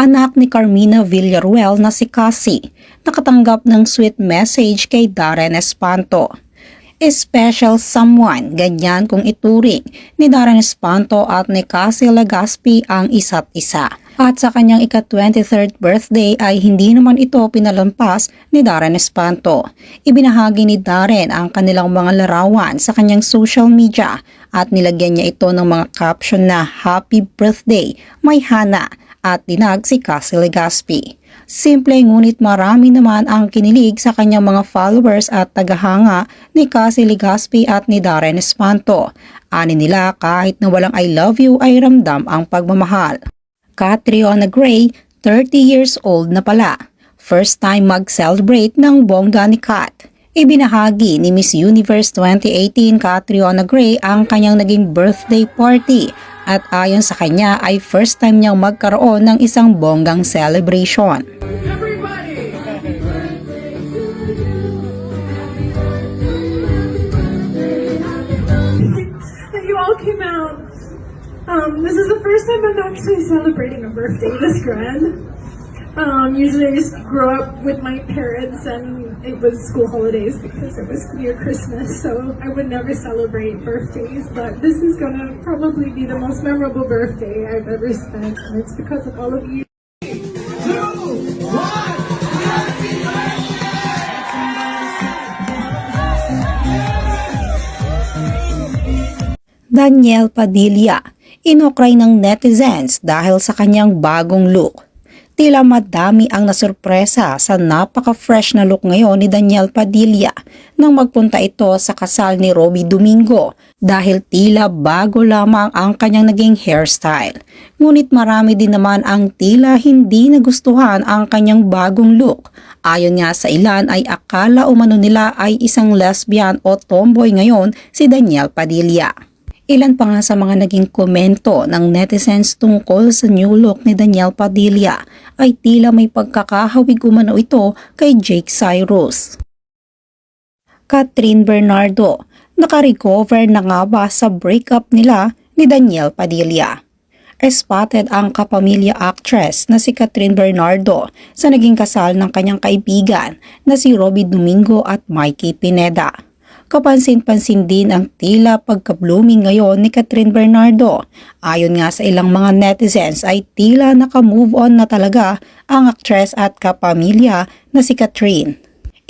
anak ni Carmina Villaruel na si Cassie, nakatanggap ng sweet message kay Darren Espanto. Special someone, ganyan kung ituring ni Darren Espanto at ni Cassie Legaspi ang isa't isa. At sa kanyang ika-23rd birthday ay hindi naman ito pinalampas ni Darren Espanto. Ibinahagi ni Darren ang kanilang mga larawan sa kanyang social media at nilagyan niya ito ng mga caption na Happy Birthday, May Hana at dinag si Cassie Legaspi. Simple ngunit marami naman ang kinilig sa kanyang mga followers at tagahanga ni Cassie Legaspi at ni Darren Espanto. Ani nila kahit na walang I love you ay ramdam ang pagmamahal. Catriona Gray, 30 years old na pala. First time mag-celebrate ng bongga ni Kat. Ibinahagi ni Miss Universe 2018 Catriona Gray ang kanyang naging birthday party at ayon sa kanya ay first time niyang magkaroon ng isang bonggang celebration. You all came out. Um, this is the first time I'm actually celebrating a birthday this grand. Um, usually I just grow up with my parents and it was school holidays because it was near Christmas, so I would never celebrate birthdays. But this is gonna probably be the most memorable birthday I've ever spent, and it's because of all of you. Daniel Padilla, inokray ng netizens dahil sa kanyang bagong look. Tila madami ang nasurpresa sa napaka-fresh na look ngayon ni Daniel Padilla nang magpunta ito sa kasal ni Robbie Domingo dahil tila bago lamang ang kanyang naging hairstyle. Ngunit marami din naman ang tila hindi nagustuhan ang kanyang bagong look. Ayon nga sa ilan ay akala umano nila ay isang lesbian o tomboy ngayon si Daniel Padilla. Ilan pa nga sa mga naging komento ng netizens tungkol sa new look ni Daniel Padilla ay tila may pagkakahawig umano ito kay Jake Cyrus. Catherine Bernardo, nakarecover na nga ba sa breakup nila ni Daniel Padilla? Spotted ang kapamilya actress na si Catherine Bernardo sa naging kasal ng kanyang kaibigan na si Robbie Domingo at Mikey Pineda. Kapansin-pansin din ang tila pagka-blooming ngayon ni Catherine Bernardo. Ayon nga sa ilang mga netizens ay tila naka-move on na talaga ang aktres at kapamilya na si Catherine.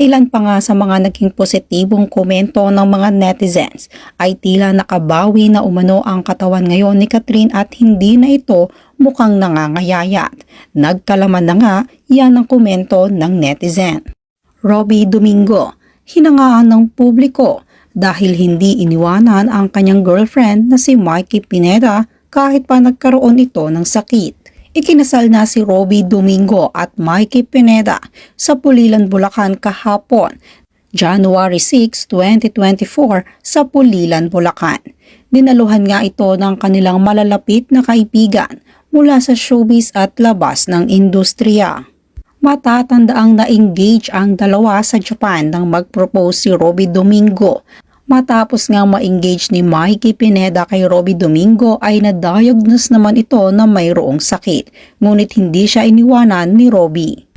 Ilan pa nga sa mga naging positibong komento ng mga netizens ay tila nakabawi na umano ang katawan ngayon ni Catherine at hindi na ito mukhang nangangayayat. Nagkalaman na nga yan ang komento ng netizen. Robbie Domingo, hinangaan ng publiko dahil hindi iniwanan ang kanyang girlfriend na si Mikey Pineda kahit pa nagkaroon ito ng sakit. Ikinasal na si Robbie Domingo at Mikey Pineda sa Pulilan, Bulacan kahapon, January 6, 2024 sa Pulilan, Bulacan. Dinaluhan nga ito ng kanilang malalapit na kaibigan mula sa showbiz at labas ng industriya. Matatandaang na-engage ang dalawa sa Japan nang mag-propose si Robbie Domingo. Matapos nga ma-engage ni Mikey Pineda kay Robbie Domingo ay na-diagnose naman ito na mayroong sakit, ngunit hindi siya iniwanan ni Robbie.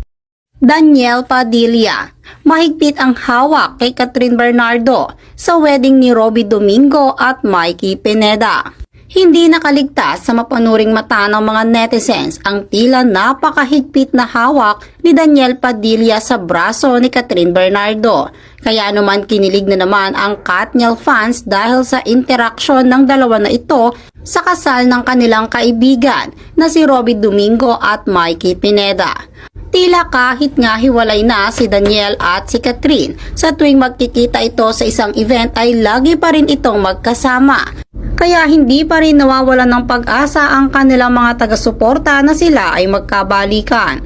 Daniel Padilla. Mahigpit ang hawak kay Catherine Bernardo sa wedding ni Robbie Domingo at Mikey Pineda. Hindi nakaligtas sa mapanuring mata ng mga netizens ang tila napakahigpit na hawak ni Daniel Padilla sa braso ni Catherine Bernardo. Kaya naman kinilig na naman ang Katniel fans dahil sa interaksyon ng dalawa na ito sa kasal ng kanilang kaibigan na si Robbie Domingo at Mikey Pineda. Tila kahit nga hiwalay na si Daniel at si Catherine, sa tuwing magkikita ito sa isang event ay lagi pa rin itong magkasama. Kaya hindi pa rin nawawalan ng pag-asa ang kanilang mga taga-suporta na sila ay magkabalikan.